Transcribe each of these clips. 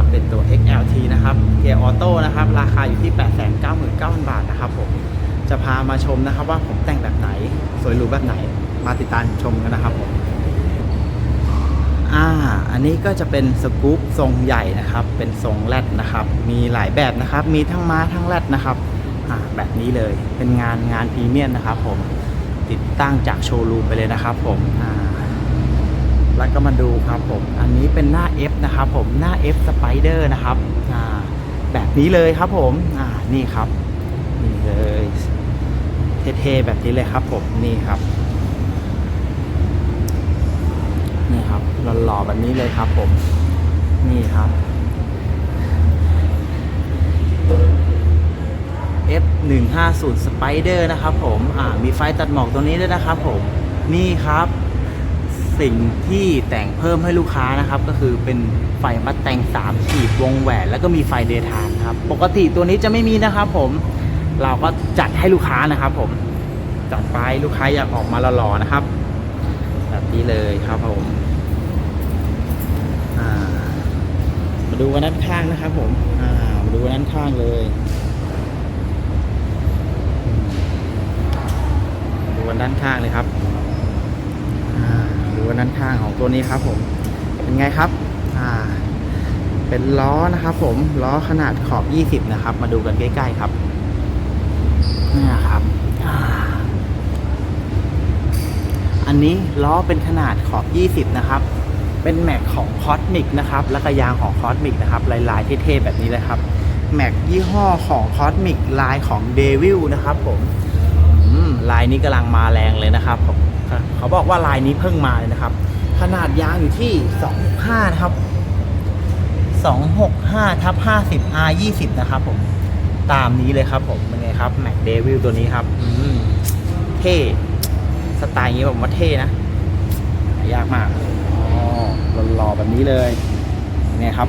ับ เป็นตัว XLT นะครับเกียร์ออโต้นะครับ ราคาอยู่ที่ 899,000 บาทนะครับผม จะพามาชมนะครับว่าผมแต่งแบบไหน สวยหรูแบบไหน มาติดตามชมกันนะครับผม อ่า อันนี้ก็จะเป็นสกู๊ปทรงใหญ่นะครับ เป็นทรงแรดนะครับ มีหลายแบบนะครับ มีทั้งม้าทั้งแรดนะครับ อ่า แบบนี้เลย เป็นงานงานพรีเมียมนะครับผม ติดตั้งจากโชว์รูมไปเลยนะครับผม อ่า แล้วก็มาดูครับผม อันนี้เป็นหน้า F นะครับผมหน้า F Spider นะครับอ่าแบบนี้เลยครับผมอ่านี่ครับนี่เลยเท่ๆแบบนี้เลยครับผมนี่ครับนี่ครับหล่อๆแบบนี้เลยครับผม นี่ครับ F 1 5 0 Spider นะครับผม อ่า มีไฟตัดหมอกตัวนี้ด้วยนะครับผม นี่ครับ สิ่งที่แต่งเพิ่มให้ลูกค้านะครับ ก็คือเป็นไฟมัดแต่ง 3 ขีดวงแหวน แล้วก็มีไฟเดทม์ครับ ปกติตัวนี้จะไม่มีนะครับผมเราก็จัดให้ลูกค้านะครับผมจัดไปลูกค้าอยากออกมาหล่อๆนะครับ แบบนี้เลยครับผมมาดูกันด้านข้างนะครับ ผมมาดูกันด้านข้างเลยดูกันด้านข้างเลยครับ ดูกันด้านข้างของตัวนี้ครับผมเป็นไงครับอ่าเป็นล้อนะครับ ผมล้อขนาดขอบ 20 นะครับ มาดูกันใกล้ ๆ ครับนี่ครับอันนี้ล้อเป็นขนาดขอบ 20 นะครับ เป็นแม็กของคอสมิกนะครับ แล้วก็ยางของคอสมิกนะครับ ลายๆเท่ๆแบบนี้เลยครับแม็กยี่ห้อของคอสมิกลายของเดวิลนะครับ ผมอืมลายนี้กำลังมาแรงเลยนะครับผม เขาบอกว่าลายนี้เพิ่งมาเลยนะครับ ขนาดยางอยู่ที่ 265 นะครับ 265ทับ50 R 20นะครับผม ตามนี้เลยครับผม เป็นไงครับแม็กเดวิลตัวนี้ครับอืมเท่ สไตล์อย่างนี้ผมว่าเท่นะยากมากอ๋อหล่อๆแบบนี้เลยเนี่ยครับ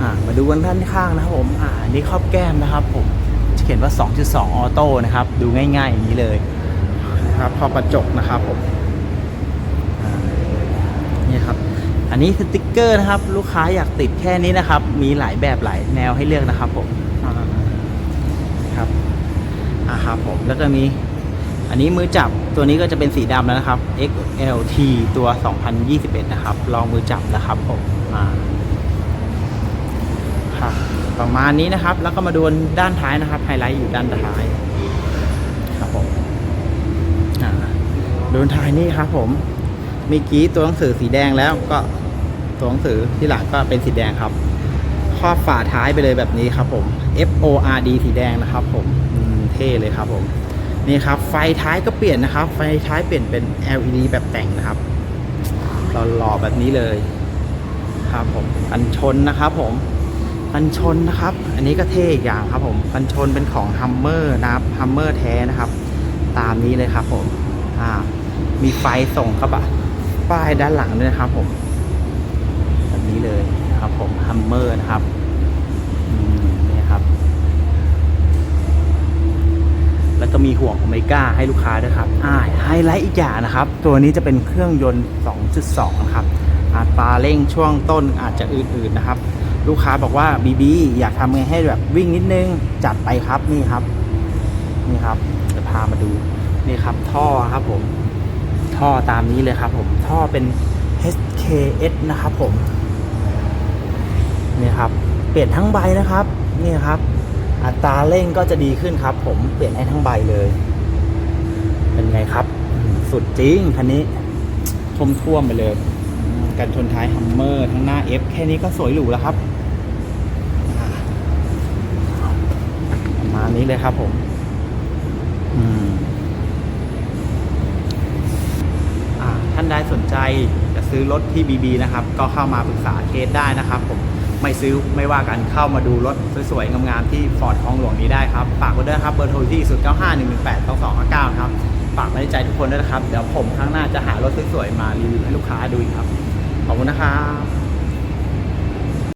อ่า มาดูกันด้านข้างนะครับผม อ่า นี่ครอบแก้มนะครับผม จะเขียนว่า 2.2 ออโต้นะครับ ดูง่ายๆอย่างนี้เลย นะครับครอบกระจกนะครับผมนี่ครับ อันนี้สติกเกอร์นะครับ ลูกค้าอยากติดแค่นี้นะครับ มีหลายแบบหลายแนวให้เลือกนะครับผมครับอ่าครับผมแล้วก็มี อันนี้มือจับตัวนี้ก็จะเป็นสีดำแล้วนะครับ XLT ตัว 2021 นะครับ ลองมือจับนะครับผมอ่าครับประมาณนี้นะครับ แล้วก็มาดูด้านท้ายนะครับ ไฮไลท์อยู่ด้านท้าย ครับผมอ่า ดูด้านท้ายนี่ครับผมเมื่อกี้ตัวหนังสือสีแดงแล้วก็ตัวหนังสือที่หลังก็เป็นสีแดงครับครอบฝาท้ายไปเลยแบบนี้ครับผม F O R D สีแดงนะครับผมมเท่เลยครับผมนี่ครับ ไฟท้ายก็เปลี่ยนนะครับ ไฟท้ายเปลี่ยนเป็น LED แบบแต่งนะครับหล่อๆแบบนี้เลยครับผมกันชนนะครับ ผมกันชนนะครับ อันนี้ก็เท่อย่างครับ ผมกันชนเป็นของฮัมเมอร์นะครับฮัมเมอร์แท้นะครับ ตามนี้เลยครับ ผมอ่า มีไฟส่งกระบะป้ายด้านหลังด้วยนะครับ ผมแบบนี้เลยนะครับ ผมฮัมเมอร์นะครับนี่ครับ แล้วก็มีห่วงโอเมก้าให้ลูกค้าด้วยครับอ่าไฮไลท์อีกอย่างนะครับ ตัวนี้จะเป็นเครื่องยนต์ 2.2 นะครับอัตราเร่งช่วงต้นอาจจะอืดๆนะครับ ลูกค้าบอกว่าบีบีอยากทำไงให้แบบวิ่งนิดนึงจัดไปครับนี่ครับ นี่ครับจะพามาดูนี่ครับท่อครับผม ท่อตามนี้เลยครับผมท่อเป็น HKS นะครับผมนี่ครับ เปลี่ยนทั้งใบนะครับนี่ครับ อัตราเร่งก็จะดีขึ้นครับ ผมเปลี่ยนให้ทั้งใบเลย เป็นไงครับ สุดจริงคันนี้ท่วมท่วมไปเลยกันชนท้ายฮัมเมอร์ทั้งหน้า F แค่นี้ก็สวยหรูแล้วครับอ่าประมาณนี้เลยครับผม อืมอ่านใดสนใจจะซื้อรถที่ BB นะครับ ก็เข้ามาปรึกษาเคสได้นะครับ ผมไม่ซื้อไม่ว่ากันเข้ามาดูรถสวยๆงามๆที่ฟอร์ดคลองหลวงนี้ได้ครับฝากไว้ด้วยครับเบอร์โทรที่0 9 5 1 1 8 2 2 9 9ครับฝากไว้ในใจทุกคนด้วยนะครับ เดี๋ยวผมครั้งหน้าจะหารถสวยๆมารีวิวให้ลูกค้าดูอีกครับขอบคุณนะครับ